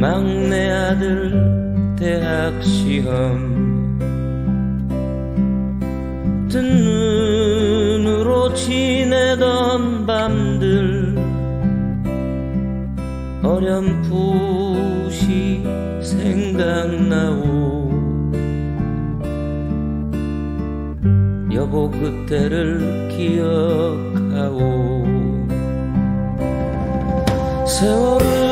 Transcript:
막내 아들 대학 시험. 뜬 눈으로 지내던 밤들 어렴풋이 생각나오. 여보 그때를 기억하오. 세월은